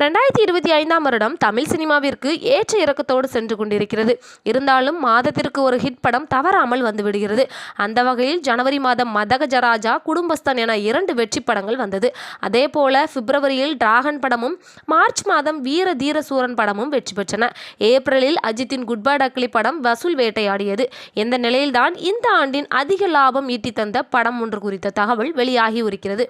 ரெண்டாயிரத்தி இருபத்தி ஐந்தாம் வருடம் தமிழ் சினிமாவிற்கு ஏற்ற இறக்கத்தோடு சென்று கொண்டிருக்கிறது. இருந்தாலும் மாதத்திற்கு ஒரு ஹிட் படம் தவறாமல் வந்துவிடுகிறது அந்த வகையில் ஜனவரி மாதம் மதகஜராஜா குடும்பஸ்தன் என இரண்டு வெற்றி படங்கள் வந்தது. அதே போல பிப்ரவரியில் டிராகன் படமும் மார்ச் மாதம் வீர தீர சூரன் படமும் வெற்றி பெற்றன. ஏப்ரலில் அஜித்தின் குட் டக்லி படம் வசூல் வேட்டையாடியது. இந்த நிலையில்தான் இந்த ஆண்டின் அதிக லாபம் ஈட்டி தந்த படம் ஒன்று குறித்த தகவல் வெளியாகி இருக்கிறது.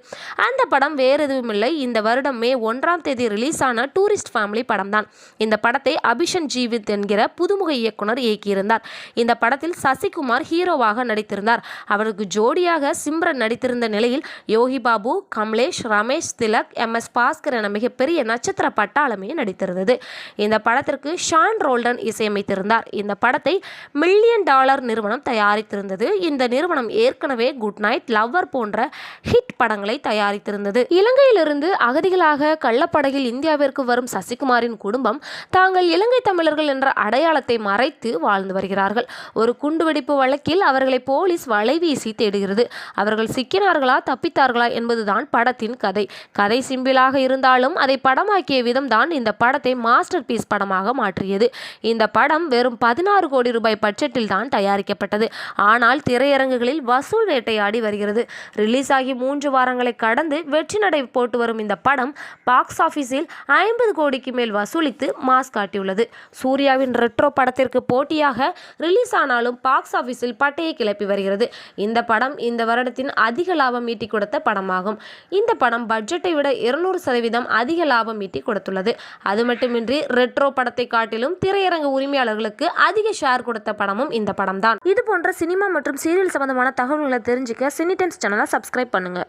அந்த படம் வேறு எதுவுமில்லை இந்த வருடம் மே ஒன்றாம் தேதி ரிலீஸ் ரிலீஸான டூரிஸ்ட் ஃபேமிலி படம் தான் இந்த படத்தை அபிஷன் ஜீவித் என்கிற புதுமுக இயக்குனர் இயக்கியிருந்தார். இந்த படத்தில் சசிகுமார் ஹீரோவாக நடித்திருந்தார். அவருக்கு ஜோடியாக சிம்ரன் நடித்திருந்த நிலையில் யோகி பாபு கமலேஷ் ரமேஷ் திலக் எம். எஸ். பாஸ்கர் என மிகப்பெரிய நட்சத்திர பட்டாளமே நடித்திருந்தது. இந்த படத்திற்கு ஷான் ரோல்டன் இசையமைத்திருந்தார். இந்த படத்தை மில்லியன் டாலர் நிறுவனம் தயாரித்திருந்தது. இந்த நிறுவனம் ஏற்கனவே குட் நைட் லவ்வர் போன்ற ஹிட் படங்களை தயாரித்திருந்தது. இலங்கையிலிருந்து அகதிகளாக கள்ளப்படகில் இந்தியாவிற்கு வரும் சசிகுமாரின் குடும்பம் தாங்கள் இலங்கை தமிழர்கள் என்ற அடையாளத்தை மறைத்து வாழ்ந்து வருகிறார்கள். ஒரு குண்டுவெடிப்பு வழக்கில் அவர்களை போலீஸ் வலைவீசி தேடுகிறது. அவர்கள் சிக்கினார்களா தப்பித்தார்களா என்பதுதான் படத்தின் கதை. கதை சிம்பிளாக இருந்தாலும் அதை படமாக்கிய விதம் தான் இந்த படத்தை மாஸ்டர் பீஸ் படமாக மாற்றியது. இந்த படம் வெறும் பதினாறு கோடி ரூபாய் பட்ஜெட்டில் தான் தயாரிக்கப்பட்டது. ஆனால் திரையரங்குகளில் வசூல் வேட்டையாடி வருகிறது. ரிலீஸ் ஆகி மூன்று வாரங்களை கடந்து வெற்றி நடை போட்டு வரும் இந்த படம் பாக்ஸ் ஆஃபீஸில் ஐம்பது கோடிக்கு மேல் வசூலித்து மாஸ் காட்டியுள்ளது. சூர்யாவின் ரெட்ரோ படத்திற்கு போட்டியாக ரிலீஸ் ஆனாலும் பாக்ஸ் ஆஃபீஸில் பட்டையை கிளப்பி வருகிறது. இந்த படம் இந்த வருடத்தின் அதிக லாபம் ஈட்டி கொடுத்த படமாகும். இந்த படம் பட்ஜெட்டை விட இருநூறு சதவீதம் அதிக லாபம் ஈட்டி கொடுத்துள்ளது. அது மட்டுமின்றி ரெட்ரோ படத்தை காட்டிலும் திரையரங்கு உரிமையாளர்களுக்கு அதிக ஷேர் கொடுத்த படமும் இந்த படம் தான் இது போன்ற சினிமா மற்றும் சீரியல் சம்பந்தமான தகவல்களை தெரிஞ்சுக்க சினி டென்ஸ் சேனலை சப்ஸ்கிரைப் பண்ணுங்க.